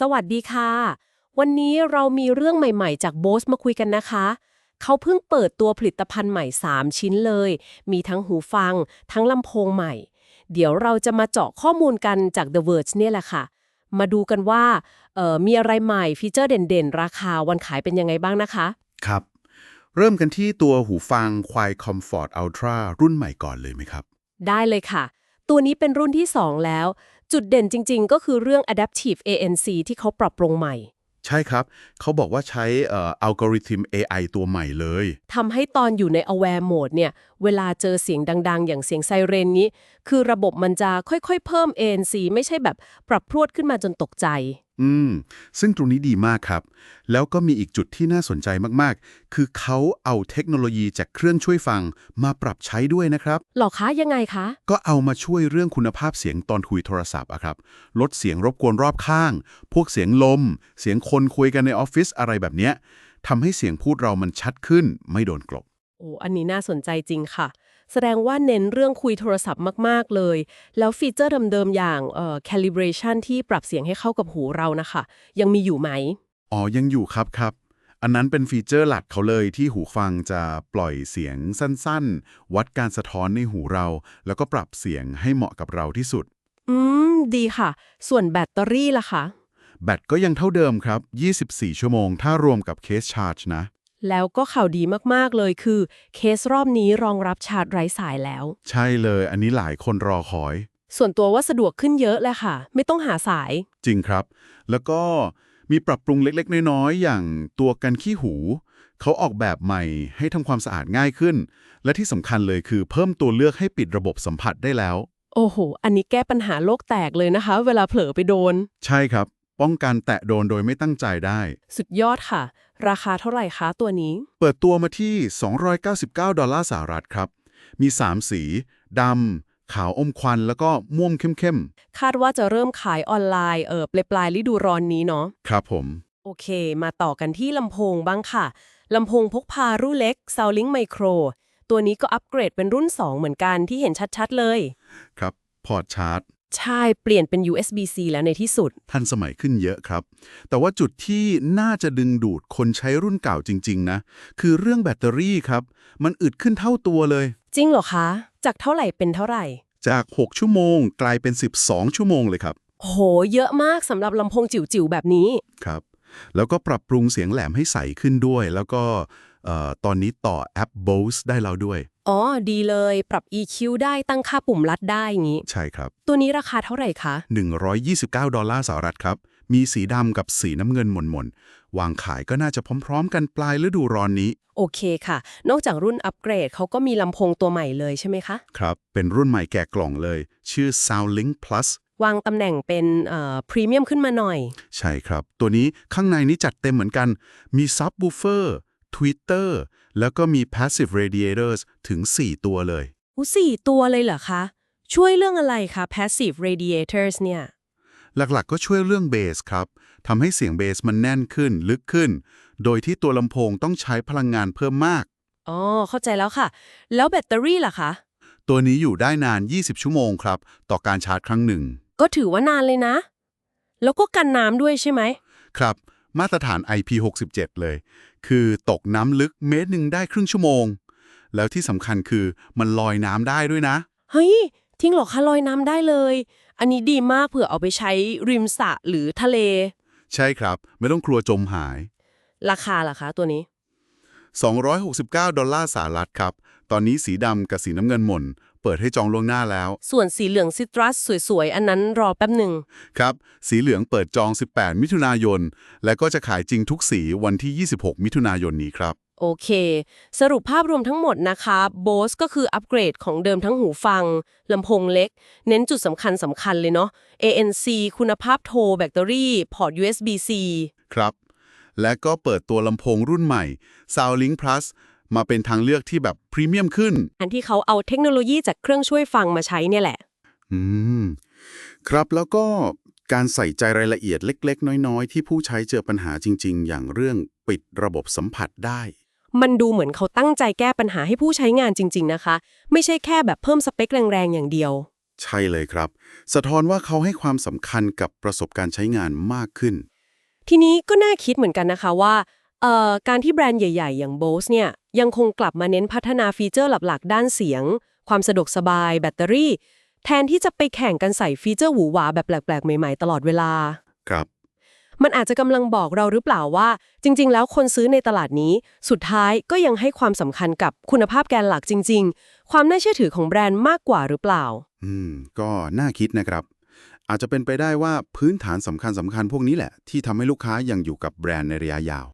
สวัสดีค่ะ วันนี้เรามีเรื่องใหม่ๆ จากโบสมาคุยกันนะคะ เขาเพิ่งเปิดตัวผลิตภัณฑ์ใหม่ 3 ชิ้นเลย มีทั้งหูฟัง ทั้งลำโพงใหม่ เดี๋ยวเราจะมาเจาะข้อมูลกันจาก The Verge เนี่ยแหละค่ะ มาดูกันว่าเอ่อมีอะไรใหม่ฟีเจอร์เด่นๆ ราคาวันขายเป็นยังไงบ้างนะคะ ครับ เริ่มกันที่ตัวหูฟัง Quiet Comfort Ultra รุ่นใหม่ก่อนเลยไหมครับ ได้เลยค่ะ ตัวนี้เป็นรุ่นที่ 2 แล้ว จุดเด่นจริง ๆ ก็คือเรื่อง Adaptive ANC ที่เขาปรับปรุงใหม่ ใช่ครับ เขาบอกว่าใช้เอ่ออัลกอริทึม AI ตัวใหม่เลย ทำให้ตอนอยู่ใน aware mode เนี่ย เวลาเจอเสียงดัง ๆ อย่างเสียงไซเรนนี้ คือระบบมันจะค่อยๆ เพิ่ม ANC ไม่ใช่แบบปรับพรวดขึ้นมาจนตกใจ อืม ซึ่งตรงนี้ดีมากครับ แล้วก็มีอีกจุดที่น่าสนใจมากๆ คือเขาเอาเทคโนโลยีจากเครื่องช่วยฟังมาปรับใช้ด้วยนะครับ หรอคะยังไงคะ ก็เอามาช่วยเรื่องคุณภาพเสียงตอนคุยโทรศัพท์อะครับ ลดเสียงรบกวนรอบข้าง พวกเสียงลม เสียงคนคุยกันในออฟฟิศอะไรแบบเนี้ยทำให้เสียงพูดเรามันชัดขึ้น ไม่โดนกลบโอ้อันนี้น่าสนใจจริงค่ะ แสดงว่าเน้นเรื่องคุยโทรศัพท์มาก ๆ เลย แล้วฟีเจอร์เดิมๆอย่างเอ่อ calibration ที่ปรับเสียงให้เข้ากับหูเรานะคะ ยังมีอยู่ไหม อ๋อ ยังอยู่ครับครับอันนั้นเป็นฟีเจอร์หลักเขาเลยที่หูฟังจะปล่อยเสียงสั้นๆ วัดการสะท้อนในหูเรา แล้วก็ปรับเสียงให้เหมาะกับเราที่สุด อืม ดีค่ะ ส่วนแบตเตอรี่ล่ะคะ แบตก็ยังเท่าเดิมครับ 24 ชั่วโมง ถ้ารวมกับเคสชาร์จนะ แล้วก็ข่าวดีมาก ๆ เลยคือ เคสรอบนี้รองรับชาร์จไร้สายแล้ว ใช่เลย อันนี้หลายคนรอคอย ส่วนตัวว่าสะดวกขึ้นเยอะเลยค่ะ ไม่ต้องหาสาย จริงครับ แล้วก็มีปรับปรุงเล็ก ๆ น้อย ๆ อย่างตัวกันขี้หู เขาออกแบบใหม่ให้ทำความสะอาดง่ายขึ้น และที่สำคัญเลยคือเพิ่มตัวเลือกให้ปิดระบบสัมผัสได้แล้ว โอ้โห อันนี้แก้ปัญหาโลกแตกเลยนะคะ เวลาเผลอไปโดน ใช่ครับ ป้องกันแตะโดนโดยไม่ตั้งใจได้ สุดยอดค่ะ ราคาเท่าไหร่คะตัวนี้ เปิดตัวมาที่ 299 ดอลลาร์สหรัฐครับ มี 3 สีดำขาวอมควันแล้วก็ม่วงเข้มคาดว่าจะเริ่มขายออนไลน์เออปลายปลายๆฤดูร้อนนี้เนาะๆครับผม โอเค มาต่อกันที่ลำโพงบ้างค่ะลำโพงพกพารุ่นเล็ก Soundlink Micro ตัวนี้ก็อัปเกรดเป็นรุ่น 2 เหมือนกันที่เห็นชัดๆเลย ครับ พอร์ตชาร์จ ใช่เปลี่ยนเป็น USB-C แล้วในที่สุด ทันสมัยขึ้นเยอะครับ แต่ว่าจุดที่น่าจะดึงดูดคนใช้รุ่นเก่าจริง ๆ นะ คือเรื่องแบตเตอรี่ครับ มันอึดขึ้นเท่าตัวเลย จริงเหรอคะ จากเท่าไหร่เป็นเท่าไหร่ จาก 6 ชั่วโมง กลายเป็น 12 ชั่วโมงเลยครับ โห เยอะมากสำหรับลำโพงจิ๋วๆแบบนี้ ครับ แล้วก็ปรับปรุงเสียงแหลมให้ใสขึ้นด้วย แล้วก็เอ่อตอนนี้ต่อแอป Bose ได้แล้วด้วย อ๋อ ดีเลย ปรับ EQ ได้ตั้งค่าปุ่มลัดได้อย่างนี้ ใช่ครับ ตัวนี้ราคาเท่าไหร่คะ 129 ดอลลาร์สหรัฐครับ มีสีดำกับสีน้ำเงินหม่นๆ วางขายก็น่าจะพร้อมๆ กันปลายฤดูร้อนนี้ โอเคค่ะ นอกจากรุ่นอัปเกรดเขาก็มีลำโพงตัวใหม่เลยใช่ไหมคะ ครับ เป็นรุ่นใหม่แกะกล่องเลย ชื่อ SoundLink Plus วางตำแหน่งเป็นเอ่อพรีเมียมขึ้นมาหน่อย ใช่ครับ ตัวนี้ข้างในนี้จัดเต็มเหมือนกัน มี Subwoofer Tweeter แล้วก็มี Passive Radiators ถึง 4 ตัวเลยอู้สี่ตัวเลยเหรอคะ ช่วยเรื่องอะไรคะ passive radiators เนี่ย หลักๆก็ช่วยเรื่องเบสครับทำให้เสียงเบสมันแน่นขึ้นลึกขึ้น โดยที่ตัวลำโพงต้องใช้พลังงานเพิ่มมาก อ๋อ เข้าใจแล้วค่ะ แล้วแบตเตอรี่ล่ะคะ ตัวนี้อยู่ได้นาน 20 ชั่วโมงครับ ต่อการชาร์จครั้งหนึ่ง ก็ถือว่านานเลยนะ แล้วก็กันน้ำด้วยใช่ไหม ครับ มาตรฐาน IP67 เลย คือตกน้ำลึกเมตรหนึ่งได้ครึ่งชั่วโมง แล้วที่สำคัญคือมันลอยน้ำได้ด้วยนะ เฮ้ย ทิ้งเหรอคะลอยน้ำได้เลย อันนี้ดีมากเผื่อเอาไปใช้ริมสระหรือทะเล ใช่ครับ ไม่ต้องกลัวจมหาย ราคาล่ะคะตัวนี้ 269 ดอลลาร์สหรัฐครับ ตอนนี้สีดำกับสีน้ำเงินหม่น เปิดให้จองล่วงหน้าแล้ว ส่วนสีเหลืองซิตรัสสวยๆ อันนั้นรอแป๊บหนึ่ง ครับ สีเหลืองเปิดจอง 18 มิถุนายน และก็จะขายจริงทุกสีวันที่ 26 มิถุนายนนี้ครับ โอเค สรุปภาพรวมทั้งหมดนะคะ Bose ก็คืออัปเกรดของเดิมทั้งหูฟังลำโพงเล็ก เน้นจุดสำคัญสำคัญเลยเนาะ ANC คุณภาพโทรแบตเตอรี่ พอร์ต USB-C ครับ และก็เปิดตัวลำโพงรุ่นใหม่ SoundLink Plus มาเป็นทางเลือกที่แบบพรีเมียมขึ้น อันที่เขาเอาเทคโนโลยีจากเครื่องช่วยฟังมาใช้เนี่ยแหละ อืม ครับแล้วก็การใส่ใจรายละเอียดเล็ก ๆ น้อย ๆ ที่ผู้ใช้เจอปัญหาจริง ๆ อย่างเรื่องปิดระบบสัมผัสได้ มันดูเหมือนเขาตั้งใจแก้ปัญหาให้ผู้ใช้งานจริง ๆ นะคะ ไม่ใช่แค่แบบเพิ่มสเปคแรง ๆ อย่างเดียว ใช่เลยครับ สะท้อนว่าเขาให้ความสำคัญกับประสบการณ์ใช้งานมากขึ้น ทีนี้ก็น่าคิดเหมือนกันนะคะว่า เอ่อการที่แบรนด์ใหญ่ ๆ อย่าง Bose เนี่ยยังคงกลับมาเน้นพัฒนาฟีเจอร์หลักๆ ด้านเสียง ความสะดวกสบาย แบตเตอรี่ แทนที่จะไปแข่งกันใส่ฟีเจอร์หวือหวาแบบแปลกๆ ใหม่ๆ ตลอดเวลา ครับ มันอาจจะกำลังบอกเราหรือเปล่าว่า จริง ๆ แล้วคนซื้อในตลาดนี้ สุดท้ายก็ยังให้ความสำคัญกับคุณภาพแกนหลักจริง ๆ ความน่าเชื่อถือของแบรนด์มากกว่าหรือเปล่า อืม ก็น่าคิดนะครับ อาจจะเป็นไปได้ว่าพื้นฐานสำคัญสำคัญๆพวกนี้แหละ ที่ทำให้ลูกค้ายังอยู่กับแบรนด์ในระยะยาว